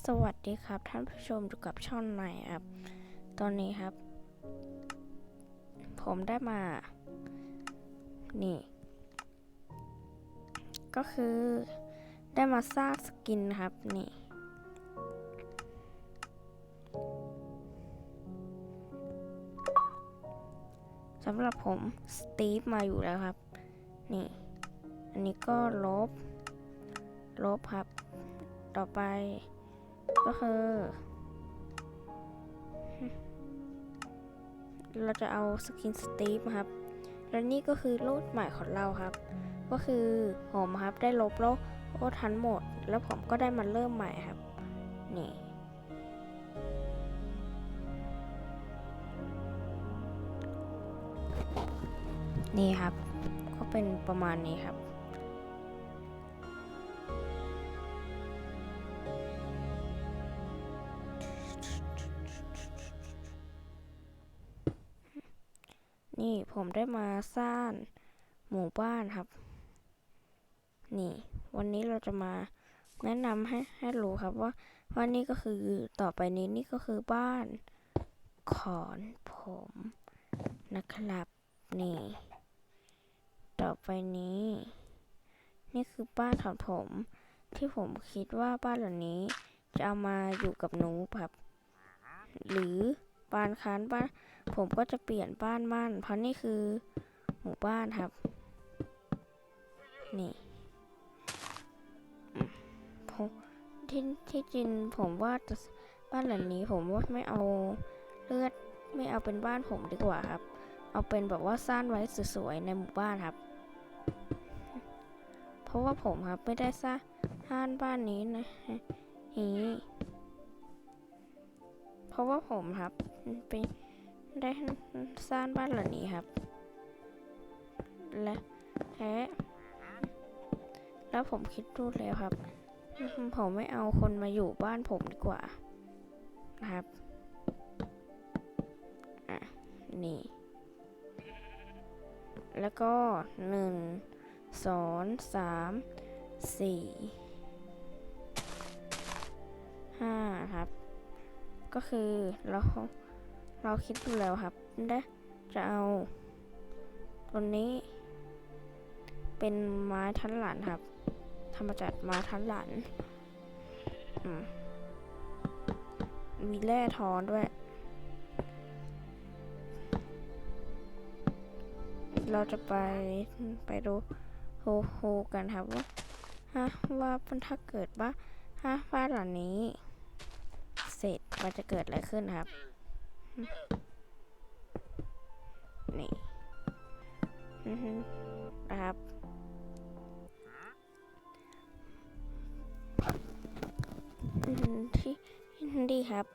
สวัสดีครับ ท่านผู้ชมอยู่กับช่องไหนครับ ตอนนี้ครับ ผมได้มา นี่ ก็คือได้มาสร้างสกินครับ นี่ สำหรับผมสตีฟมาอยู่แล้วครับ นี่ อันนี้ก็ลบ ลบครับ ต่อไป ก็คือ เราจะเอาสกินสตีฟครับ และนี่ก็คือรูปใหม่ของเราครับ ก็คือผมครับได้ลบโลกโลกทั้งหมด แล้วผมก็ได้มาเริ่มใหม่ครับ นี่นี่ครับ ก็เป็นประมาณนี้ครับ นี่ผมได้มาสร้างหมู่บ้านครับ นี่ วันนี้เราจะมาแนะนำให้ให้รู้ครับว่าว่านี่ก็คือต่อไปนี้นี่ก็คือบ้านของผมนะครับ นี่ ต่อไปนี้ นี่คือบ้านของผม ที่ผมคิดว่าบ้านหลังนี้ จะเอามาอยู่กับหนูครับ หรือบ้านค้านบ้าน ผมก็จะเปลี่ยนบ้านมั่นเพราะนี่คือหมู่บ้านครับ นี่ผมที่ที่จริงผมว่าจะบ้านหลังนี้ผมว่าไม่เอาเลือดไม่เอาเป็นบ้านผมดีกว่าครับ เอาเป็นแบบว่าสร้างไว้สวยๆในหมู่บ้านครับ เพราะว่าผมครับไม่ได้สร้างห้านบ้านนี้นะนี้เพราะว่าผมครับเป็น ได้สร้างบ้านหลังนี้ครับ และแท้แล้วผมคิดดูแล้วครับ ผมไม่เอาคนมาอยู่บ้านผมดีกว่า นะครับ อะ นี่ แล้วก็หนึ่งสองสามสี่ห้าครับ ก็คือเรา เราคิดดูแล้วครับได้จะเอาตัวนี้ เป็นไม้ทันหลันครับทำมาจากไม้ทันหลันมีแร่ทอนด้วย เราจะไปไปดูโฮโฮกันครับว่าฮะว่าถ้าเกิดว่าฮะบ้าหลังนี้ เสร็จมันจะเกิดอะไรขึ้นครับ นี่นะครับ ที่ดีครับ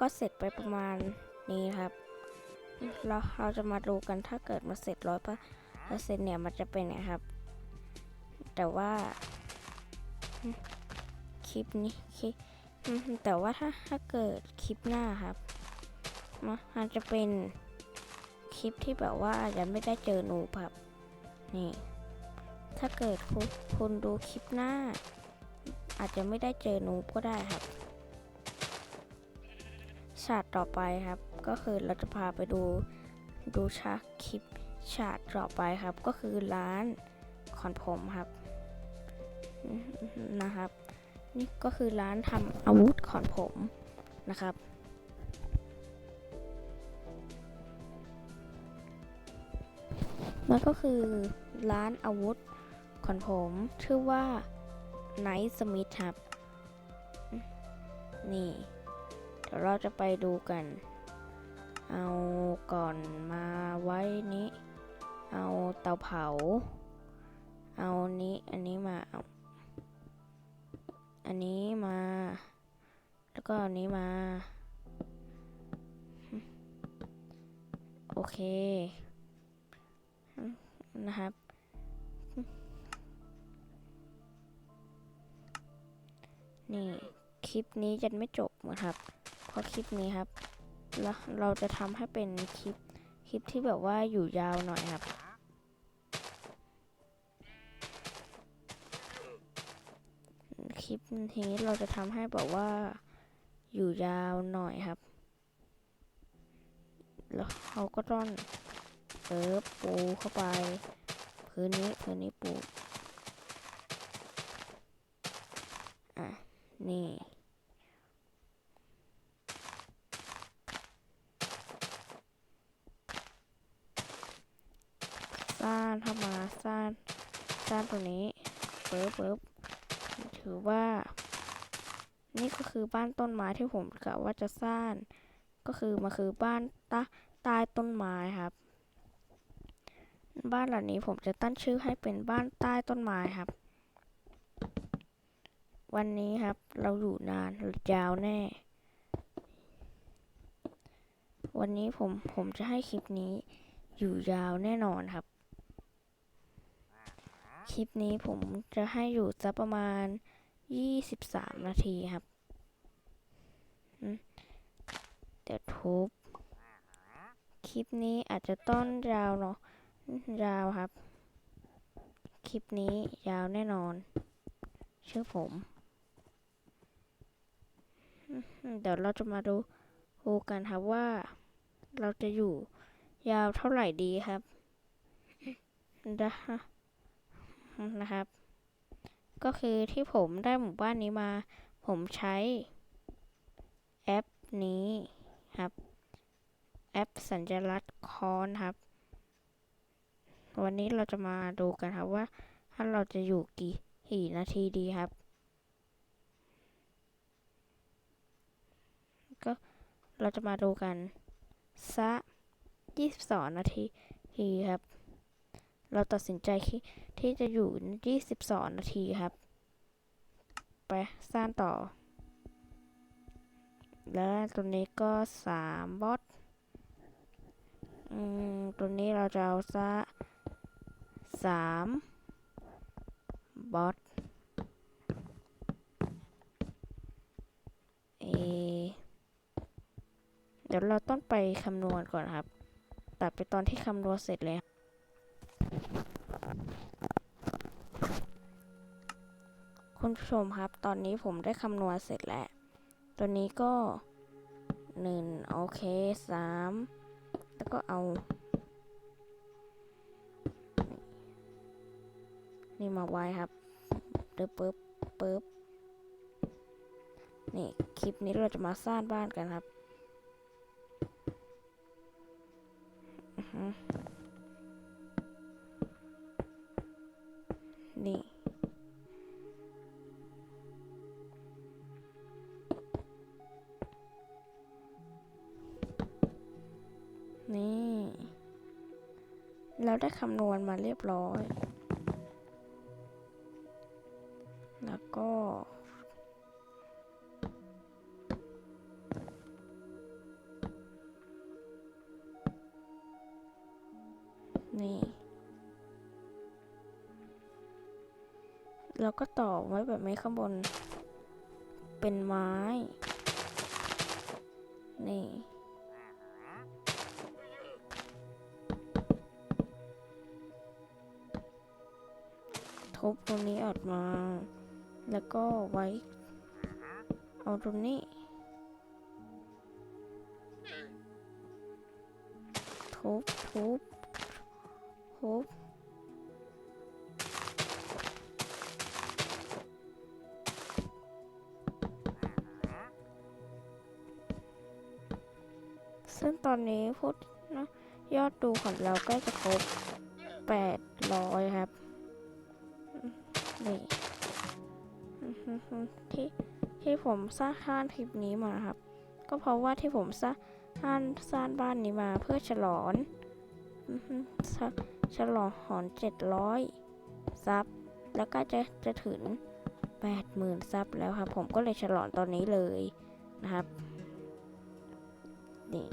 ก็เสร็จไปประมาณนี้ครับ เราเราจะมาดูกันถ้าเกิดมาเสร็จร้อยเปอร์เซ็นเนี่ยมันจะเป็นไงครับ แต่ว่าคลิปนี้คลิปแต่ว่าถ้าถ้าเกิดคลิปหน้าครับ มาอาจจะเป็นคลิปที่แบบว่าอาจจะไม่ได้เจอหนูแบบนี่ ถ้าเกิดคุณคุณดูคลิปหน้า อาจจะไม่ได้เจอหนูก็ได้ครับฉากต่อไปครับ ก็คือเราจะพาไปดูดูฉากคลิปฉากต่อไปครับ ก็คือร้านของผมครับนะครับ นี่ก็คือร้านทำอาวุธของผมนะครับ มันก็คือร้านอาวุธของผม ชื่อว่า Night Smith ครับ นี่ เดี๋ยวเราจะไปดูกัน เอาก่อนมาไว้นี้ เอาเตาเผา เอานี้อันนี้มาเอาอันนี้มา แล้วก็อันนี้มา โอเค นะครับ นี่คลิปนี้จะไม่จบนะครับ เพราะคลิปนี้ครับแล้วเราจะทำให้เป็นคลิปคลิปที่แบบว่าอยู่ยาวหน่อยครับ คลิปนี้เราจะทำให้แบบว่าอยู่ยาวหน่อยครับ แล้วเขาก็ต้อง เอิบปูเข้าไป พื้นนี้พื้นนี้ปูอะ นี่สร้างเข้ามาสร้างสร้างตรงนี้เปิบเปิบถือว่า นี่ก็คือบ้านต้นไม้ที่ผมกะว่าจะสร้างก็คือมันคือบ้านตใต้ต้นไม้ครับ บ้านหลังนี้ผมจะตั้งชื่อให้เป็นบ้านใต้ต้นไม้ครับ วันนี้ครับเราอยู่นานยาวแน่ วันนี้ผมผมจะให้คลิปนี้อยู่ยาวแน่นอนครับ คลิปนี้ผมจะให้อยู่สักประมาณ 23 นาทีครับ เดี๋ยวทุบ คลิปนี้อาจจะต้นยาวเนาะ ยาวครับ คลิปนี้ยาวแน่นอน ชื่อผมอืมเดี๋ยวเราจะมาดูดูกันครับว่า เราจะอยู่ยาวเท่าไหร่ดีครับนะนะครับ ก็คือที่ผมได้หมู่บ้านนี้มา ผมใช้ แอปนี้ครับ แอปสัญลักษณ์คอนครับ วันนี้เราจะมาดูกันครับว่า ถ้าเราจะอยู่กี่กี่นาทีดีครับ ก็เราจะมาดูกันสัก22นาทีทีครับ เราตัดสินใจที่ที่จะอยู่22นาทีครับ ไปสร้างต่อ แล้วตัวนี้ก็3บอทอืมตัวนี้เราจะเอาซะ 3บอทเอเดี๋ยวเราต้องไปคำนวณก่อนครับ ตัดไปตอนที่คำนวณเสร็จเลยคุณผู้ชมครับ ตอนนี้ผมได้คำนวณเสร็จแล้ว ตัวนี้ก็หนึ่งโอเคสามแล้วก็เอา นี่มาไว้ครับเดี๋ยวปึ๊บปึ๊บนี่คลิปนี้เราจะมาสร้างบ้านกันครับนี่นี่ เราได้คำนวณมาเรียบร้อย นี่แล้วก็ต่อไว้แบบนี้ข้างบน เป็นไม้ นี่ ทุบตรงนี้ออกมา แล้วก็ไว้ เอาตรงนี้ ซึ่งตอนนี้พูดนะยอดดูของเราใกล้จะครบ800ครับ นี่ ที่ที่ผมสร้างข้านคลิปนี้มาครับ ก็เพราะว่าที่ผมสร้างข้านสร้างบ้านนี้มาเพื่อฉลองฉลองหอนเจ็ดร้อยซับ แล้วก็จะจะถึงแปดหมื่นซับแล้วครับ ผมก็เลยฉลองตอนนี้เลยนะครับ นี่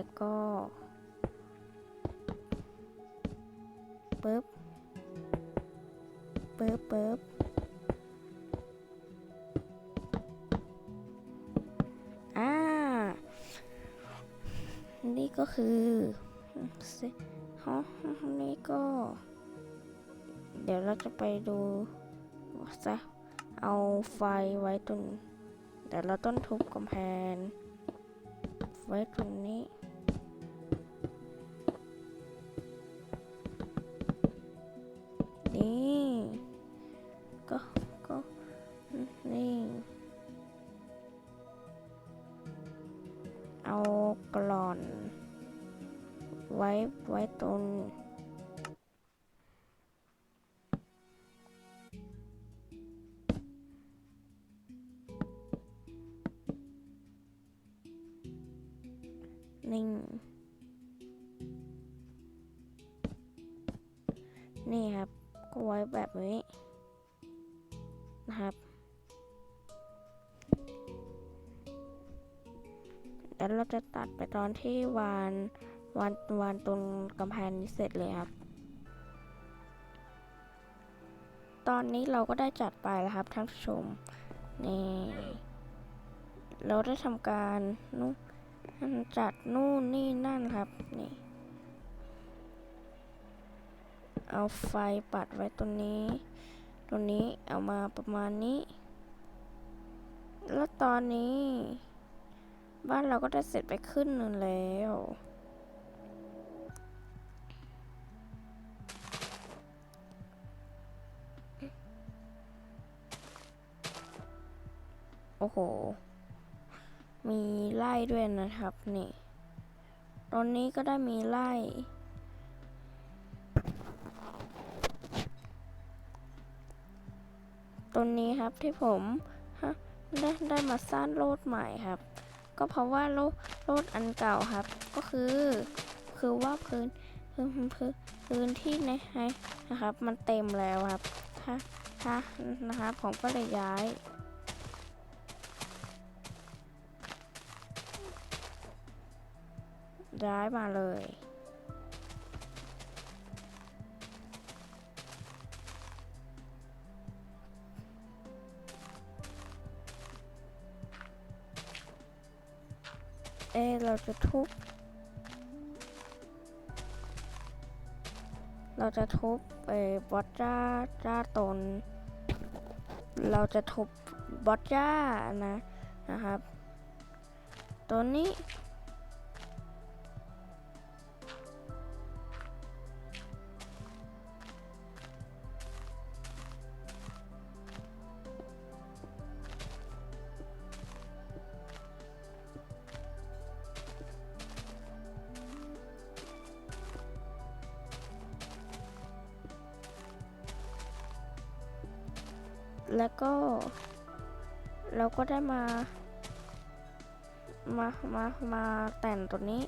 แล้วก็ปึ๊บปึ๊บปึ๊บอ่า นี่ก็คือสิห้องนี้ก็ เดี๋ยวเราจะไปดูซะเอาไฟไว้ตรงเดี๋ยวเราต้องทุบกำแพงไว้ตรงนี้ ไว้ไว้ตรงนี่นี่ครับ ก็ไว้แบบนี้นะครับแล้วเราจะตัดไปตอนที่วาน วานวานตรงกำแพงนี้เสร็จเลยครับ ตอนนี้เราก็ได้จัดไปแล้วครับท่านผู้ชมนี่เราได้ทำการนู่นจัดนู่นนี่นั่นครับนี่เอาไฟปัดไว้ตรงนี้ ตรงนี้เอามาประมาณนี้ แล้วตอนนี้ บ้านเราก็ได้เสร็จไปครึ่งหนึ่งแล้ว โอ้โห มีไล่ด้วยนะครับนี่ตอนนี้ก็ได้มีไล่ตรงนี้ครับที่ผมฮะได้ได้มาสร้างโลดใหม่ครับ ก็เพราะว่าโลดโลดอันเก่าครับ ก็คือ คือว่าพื้นพื้นพื้นพื้นที่ในให้นะครับ มันเต็มแล้วครับถ้าถ้านะครับผมก็เลยย้าย ย้ายมาเลย เอเราจะทุบ เราจะทุบเออบอสจ้าจ้าตน เราจะทุบบอสจ้านะนะครับ ตัวนี้ ก็ได้มา มา มา มาแต่งตัวนี้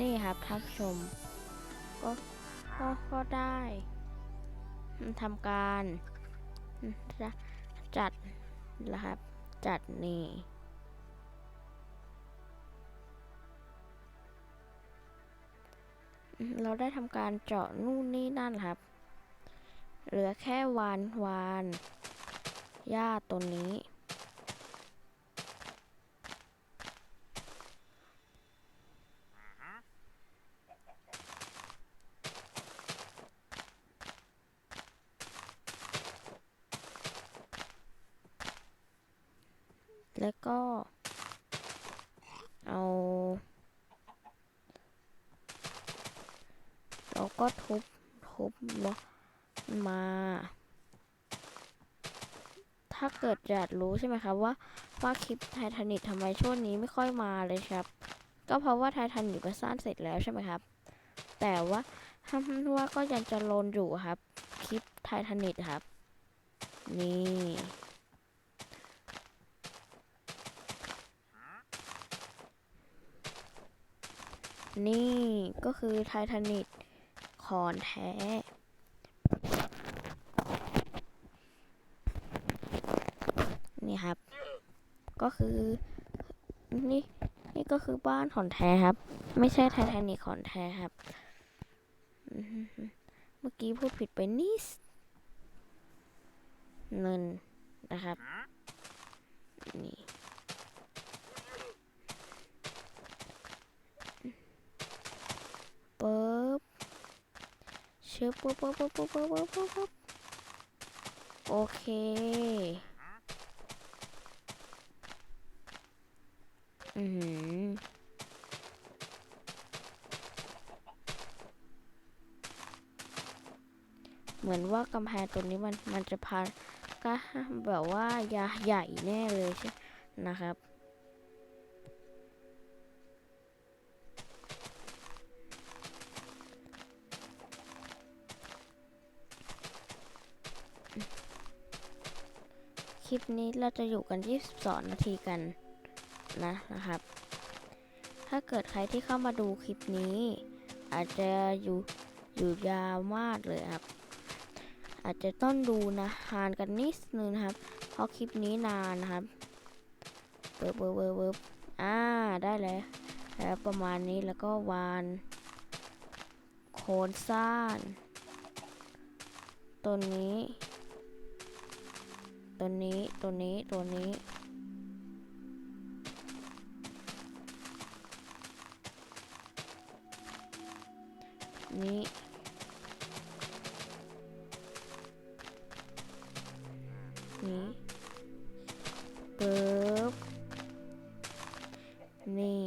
นี่ครับท่านผู้ชม ก็ก็ก็ได้ทำการจัดนะครับ จัดนี่เราได้ทำการเจาะนู่นนี่นั่นครับ เหลือแค่วานวานหญ้าตัวนี้ แล้วก็ เอา เราก็ทุบ ทุบเนาะมา ถ้าเกิดอยากรู้ใช่ไหมครับว่าว่าคลิปไททานิกทำไมช่วงนี้ไม่ค่อยมาเลยครับ ก็เพราะว่าไททานิกก็สร้างเสร็จแล้วใช่ไหมครับ แต่ว่าถ้าว่าก็ยังจะลนอยู่ครับ คลิปไททานิกครับ นี่ นี่ก็คือไททานิกคอนแท้ นี่ครับ ก็คือนี่นี่ก็คือบ้านของแท้ครับ ไม่ใช่ไททานิกของแท้ครับ เมื่อกี้พูดผิดไปนิดเงินนะครับ นี่ ชึปปุ๊บปุ๊บปุ๊บปุ๊บปุ๊บโอเค อืมเหมือนว่ากำแพงตัวนี้มันมันจะพาก็แบบว่ายาใหญ่แน่เลยใช่นะครับ นี้เราจะอยู่กันที่12นาทีกันนะนะครับ ถ้าเกิดใครที่เข้ามาดูคลิปนี้ อาจจะอยู่อยู่ยาวมากเลยครับ อาจจะต้องดูนะหานกันนิดนึงนะครับ เพราะคลิปนี้นานนะครับเบิบเบิบเบิบเบิบอ่าได้แล้วแล้วประมาณนี้แล้วก็วาน โคนซ่าน ตัวนี้ ตัวนี้ตัวนี้ตัวนี้ นี่นี่ปึ๊บนี่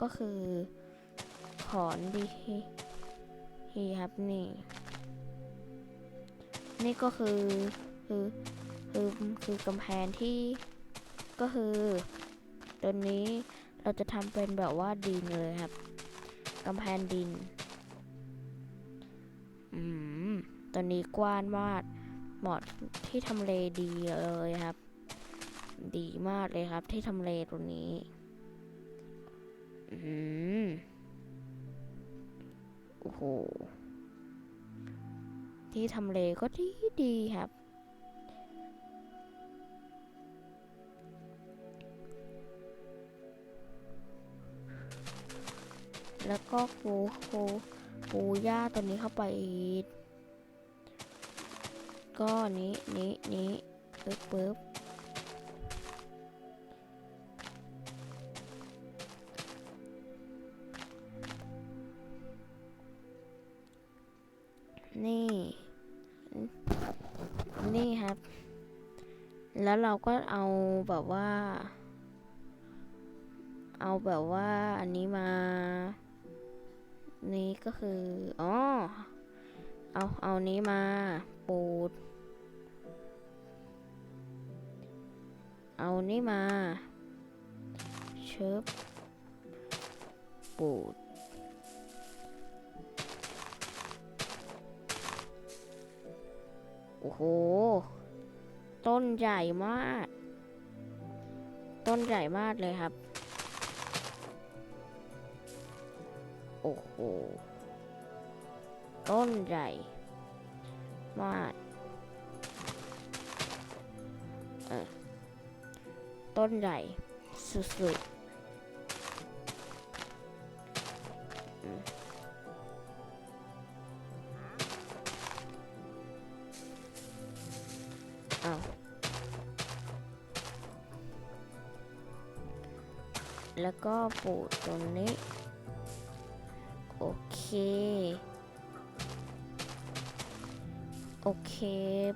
ก็คือ ขอนดีฮีครับนี่ นี่ก็คือ คือคือคือกำแพงที่ก็คือตัวนี้เราจะทำเป็นแบบว่าดินเลยครับกำแพงดิน อืมตัวนี้กว้างมากเหมาะที่ทำเลดีเลยครับ ดีมากเลยครับ ที่ทำเลตัวนี้ อืมโอ้โห ที่ทำเลก็ดีดีครับ แล้วก็ปูปูปูหญ้าตัวนี้เข้าไปอีก ก็นี้นี้นี้ปึ๊บปึ๊บ เราก็เอาแบบว่า เอาแบบว่าอันนี้มา นี่ก็คืออ๋อเอาเอานี้มาปูด เอานี้มาเชิบปูดโอ้โห ต้นใหญ่มาก ต้นใหญ่มากเลยครับ โอ้โห ต้นใหญ่มากเออต้นใหญ่สุดๆ ก็ปลูตรงนี้ โอเค โอเค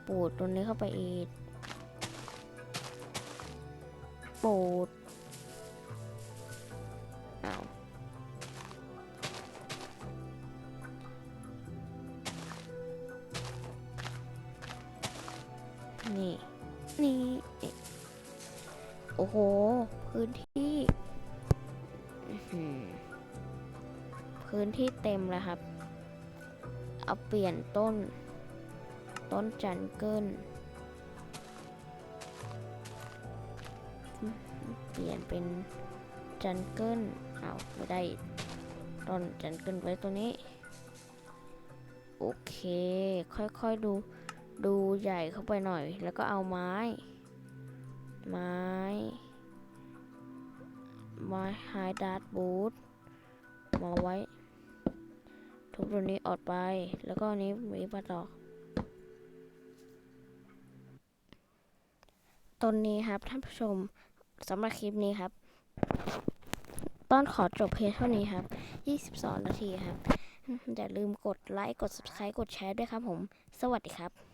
ปูดตรงนี้เข้าไปอีกปูด เปลี่ยนต้น ต้นจันเกิลเปลี่ยนเป็นจันเกิลเอาไม่ได้ต้นจันเกิลไว้ตัวนี้ โอเค ค่อยๆดูดูใหญ่เข้าไปหน่อย แล้วก็เอาไม้ ไม้ ไม้ไฮดาร์ดบูทมาไว้ ทุบตัวนี้ออกไป แล้วก็นนี้มีมาต่อตอนนี้ครับท่านผู้ชมสำหรับคลิปนี้ครับ ต้อนขอจบเพียงเท่านี้ครับ 22 นาทีครับ อย่าลืมกดไลค์ กด subscribe กดแชร์ด้วยครับผม สวัสดีครับ